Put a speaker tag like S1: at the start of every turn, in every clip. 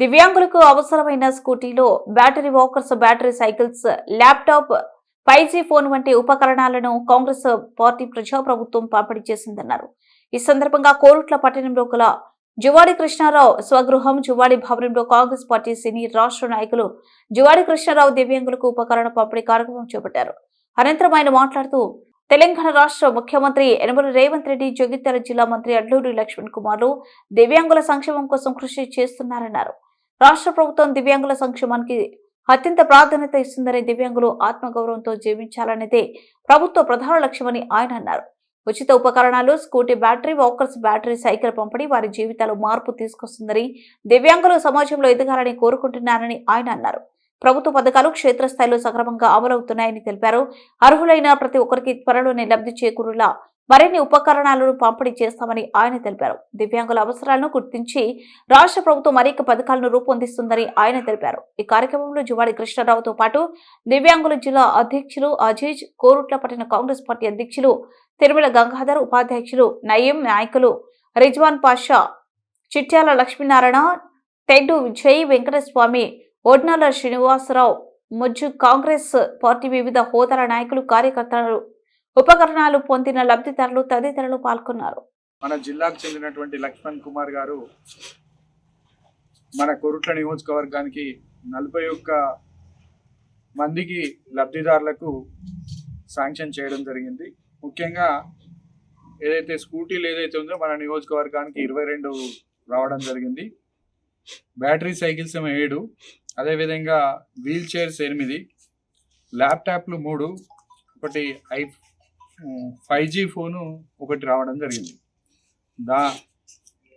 S1: దివ్యాంగులకు అవసరమైన స్కూటీలో battery walkers battery cycles laptop five phone వంటి ఉపకరణాలను కాంగ్రెస్ పార్టీ ప్రజాప్రభుత్వం పంపిణీ చేసిందన్నారు. ఈ సందర్భంగా కోరుట్ల పట్టణంలో గల జువాడి కృష్ణారావు స్వగృహం జువాడి భవనంలో కాంగ్రెస్ పార్టీ సీనియర్ రాష్ట్ర నాయకులు జువాడి కృష్ణారావు దివ్యాంగులకు ఉపకరణ పంపిణీ కార్యక్రమం చేపట్టారు. అనంతరం ఆయన మాట్లాడుతూ తెలంగాణ రాష్ట్ర ముఖ్యమంత్రి యనమల రేవంత్ రెడ్డి జగిత్యాల జిల్లా మంత్రి అడ్లూరి లక్ష్మణ్ కుమార్లు దివ్యాంగుల సంక్షేమం కోసం కృషి చేస్తున్నారన్నారు. రాష్ట్ర ప్రభుత్వం దివ్యాంగుల సంక్షేమానికి అత్యంత ప్రాధాన్యత ఇస్తుందని దివ్యాంగులు ఆత్మగౌరవంతో జీవించాలనేదే ప్రభుత్వ ప్రధాన లక్ష్యమని ఆయన అన్నారు. ఉచిత ఉపకరణాలు Scooty battery walkers battery cycle పంపిణీ వారి జీవితాలు మార్పు తీసుకొస్తుందని దివ్యాంగులు సమాజంలో ఎదగాలని కోరుకుంటున్నారని ఆయన అన్నారు. ప్రభుత్వ పథకాలు క్షేత్రస్థాయిలో సక్రమంగా అమలవుతున్నాయని తెలిపారు. అర్హులైన ప్రతి ఒక్కరికి త్వరలోనే లబ్ధి చేకూరులా మరిన్ని ఉపకరణాలను పంపిణీ చేస్తామని ఆయన తెలిపారు. దివ్యాంగుల అవసరాలను గుర్తించి రాష్ట్ర ప్రభుత్వం అనేక పథకాలను రూపొందిస్తుందని ఆయన తెలిపారు. ఈ కార్యక్రమంలో జువాడి కృష్ణారావుతో పాటు దివ్యాంగుల జిల్లా అధ్యక్షులు అజీజ్ కోరుట్ల పట్టిన కాంగ్రెస్ పార్టీ అధ్యక్షులు తిరుమల గంగాధర్ ఉపాధ్యక్షులు నయీం నాయకులు రిజ్వాన్ పాషా చిట్యాల లక్ష్మీనారాయణ తెడ్డు విజయ్ వెంకటస్వామి ఒడ్నాల శ్రీనివాసరావు ముజ్జు కాంగ్రెస్ పార్టీ వివిధ హోదాల నాయకులు కార్యకర్తలు ఉపకరణాలు పొందిన లబ్ధిదారులు తదితరులు పాల్గొన్నారు.
S2: మన జిల్లాకు చెందినటువంటి లక్ష్మణ్ కుమార్ గారు మన కొరుట్ల నియోజకవర్గానికి నలభై ఒక్క మందికి లబ్ధిదారులకు శాంక్షన్ చేయడం జరిగింది. ముఖ్యంగా ఏదైతే స్కూటీలు ఏదైతే ఉందో మన నియోజకవర్గానికి ఇరవై రెండు రావడం జరిగింది. బ్యాటరీ సైకిల్స్ ఏమో ఏడు అదేవిధంగా వీల్ చైర్స్ ఎనిమిది ల్యాప్టాప్లు మూడు ఒకటి ఐ ఫైవ్ జీ ఫోను ఒకటి రావడం జరిగింది. దా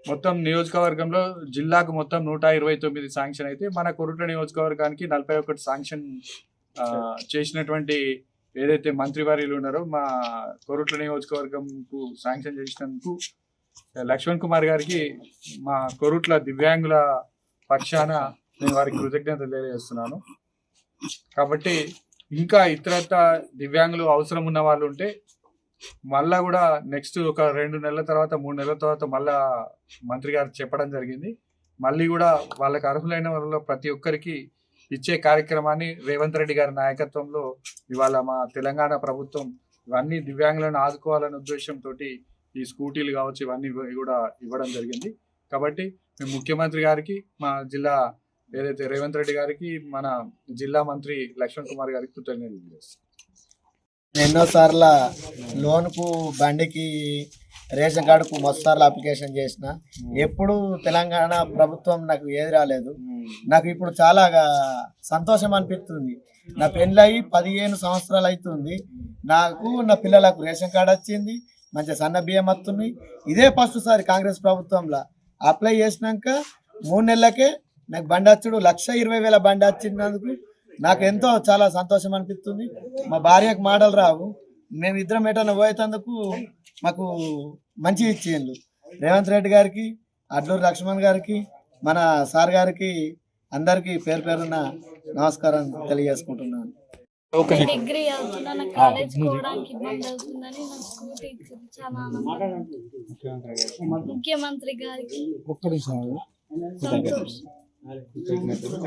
S2: మొత్తం నియోజకవర్గంలో జిల్లాకు మొత్తం నూట ఇరవై తొమ్మిది శాంక్షన్ అయితే మన కొరుట్ల నియోజకవర్గానికి నలభై ఒకటి శాంక్షన్ చేసినటువంటి ఏదైతే మంత్రివర్యులు ఉన్నారో మా కొరుట్ల నియోజకవర్గంకు శాంక్షన్ చేసినందుకు లక్ష్మణ్ కుమార్ గారికి మా కొరుట్ల దివ్యాంగుల పక్షాన నేను వారికి కృతజ్ఞతలు తెలియజేస్తున్నాను. కాబట్టి ఇంకా ఇతరత దివ్యాంగులు అవసరం ఉన్న వాళ్ళు ఉంటే మళ్ళా కూడా నెక్స్ట్ ఒక రెండు నెలల తర్వాత మూడు నెలల తర్వాత మళ్ళా మంత్రి గారు చెప్పడం జరిగింది. మళ్ళీ కూడా వాళ్ళకి అర్హులైన వాళ్ళ ప్రతి ఒక్కరికి ఇచ్చే కార్యక్రమాన్ని రేవంత్ రెడ్డి గారి నాయకత్వంలో ఇవాళ మా తెలంగాణ ప్రభుత్వం ఇవన్నీ దివ్యాంగులను ఆదుకోవాలనే ఉద్దేశంతో ఈ స్కూటీలు కావచ్చు ఇవన్నీ కూడా ఇవ్వడం జరిగింది. కాబట్టి మేము ముఖ్యమంత్రి గారికి మా జిల్లా ఏదైతే రేవంత్ రెడ్డి గారికి మన జిల్లా మంత్రి లక్ష్మణ్ కుమార్ గారికి కృతజ్ఞతలు చేస్తాం
S3: ఎన్నో సార్ల లోన్కు బండికి రేషన్ కార్డుకు మస్తు సార్లు అప్లికేషన్ చేసిన ఎప్పుడు తెలంగాణ ప్రభుత్వం నాకు ఏది రాలేదు. నాకు ఇప్పుడు చాలా సంతోషం అనిపిస్తుంది. నా పెళ్ళయి పదిహేను సంవత్సరాలు అవుతుంది నాకు నా పిల్లలకు రేషన్ కార్డు వచ్చింది. మంచి సన్న బియ్యం వస్తుంది ఇదే ఫస్ట్ సారి కాంగ్రెస్ ప్రభుత్వంలో అప్లై చేసినాక మూడు నెలలకే నాకు బండి వచ్చుడు లక్ష ఇరవై వేల బండి వచ్చినందుకు నాకు ఎంతో చాలా సంతోషం అనిపిస్తుంది. మా భార్యకు మాటలు రావు. మేము ఇద్దరం ఎటన్నా పోయేటందుకు మాకు మంచి ఇచ్చేళ్ళు రేవంత్ రెడ్డి గారికి అడ్లూరు లక్ష్మణ్ గారికి మన సార్ గారికి అందరికీ పేరు పేరున నమస్కారం తెలియజేసుకుంటున్నాను.
S4: నేను డిగ్రీ చదువుతున్నా నాకు కాలేజ్ పోవడానికి ఇబ్బంది అవుతుందని నా స్కూటీ ఇచ్చింది చాలా ఆనందం ముఖ్యమంత్రి గారికి. సంతోష్. కృతజ్ఞతలు